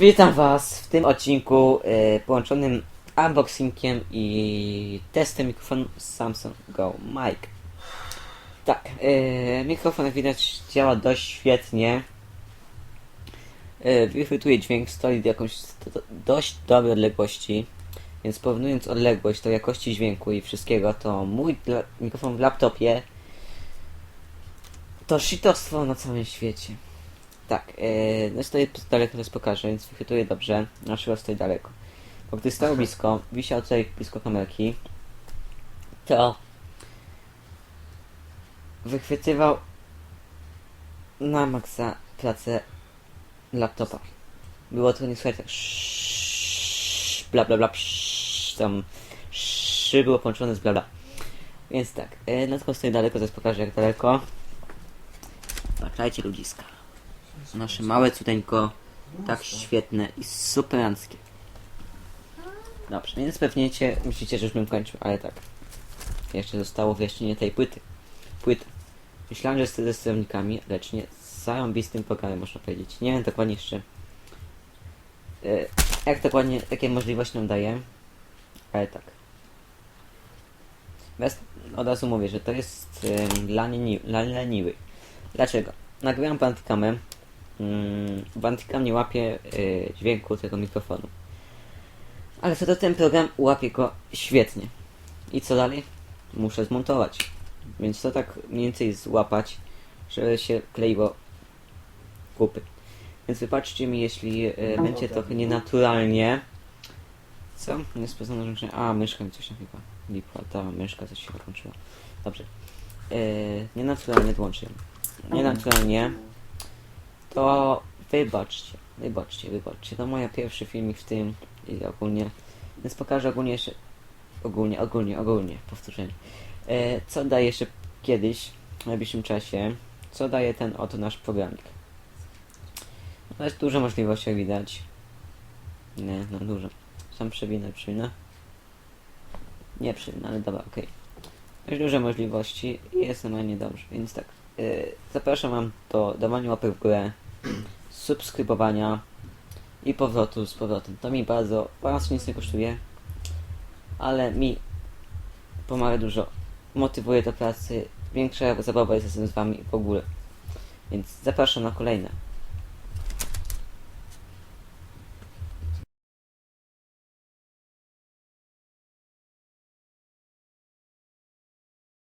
Witam Was w tym odcinku e, połączonym unboxingiem i testem mikrofonu Samsung Go Mic. Tak, e, mikrofon jak widać działa dość świetnie. E, wychwytuje dźwięk, stoi do jakąś do, dość dobrej odległości. Więc porównując odległość do jakości dźwięku i wszystkiego, to mój mikrofon w laptopie to shitostwo na całym świecie. Tak, yy, no stoi daleko, teraz pokażę, więc wychwytuję dobrze. Na przykład stoi daleko. Bo gdy stał blisko, wisiał tutaj blisko kamerki, to wychwytywał na maksa pracę laptopa. Było to nie słychać tak sz- bla bla bla psz, tam szy było połączone z bla bla. Więc tak, yy, no tylko stoi daleko, teraz pokażę jak daleko. Patrzajcie ludziska. Nasze małe cudeńko, tak świetne i superanckie. Dobrze, więc pewnie cię, myślicie, że już bym kończył, ale tak. Jeszcze zostało wyjaśnienie tej płyty. Płyty. Myślałem, że z ze sterownikami, lecz nie. Z zarąbistym programem, można powiedzieć. Nie wiem dokładnie jeszcze. e, Jak dokładnie takie możliwości nam daje. Ale tak. Bez, od razu mówię, że to jest e, dla, leni, leniwych. Dlaczego? Nagrywam bandicamem. Mm, bandicam nie łapie y, dźwięku tego mikrofonu. Ale co to ten program łapie go świetnie. I co dalej? Muszę zmontować. Więc to tak mniej więcej złapać, żeby się kleiło kupy. Więc wybaczcie mi, jeśli y, będzie trochę nienaturalnie. Co? Nie spoznano, że... A, myszka mi coś tam chyba lipła. Ta myszka coś się wyłączyła. Dobrze. Yy, nienaturalnie włączę ją. Nienaturalnie. To wybaczcie. Wybaczcie, wybaczcie. To moja pierwszy filmik w tym i ogólnie. Więc pokażę ogólnie jeszcze. Ogólnie, ogólnie, ogólnie. Powtórzenie. E, co daje jeszcze kiedyś, w najbliższym czasie, co daje ten oto nasz programik. No jest dużo możliwości, jak widać. Nie, no dużo. Sam przewinę, przewinę. Nie przewinę, ale dobra, okej. Dość duże możliwości i jest normalnie dobrze, więc tak. Yy, zapraszam wam do dawania łapek w górę, subskrybowania i powrotu z powrotem. To mi bardzo, bardzo nic nie kosztuje, ale mi pomaga dużo. Motywuje do pracy, większa zabawa jest z wami w ogóle. Więc zapraszam na kolejne.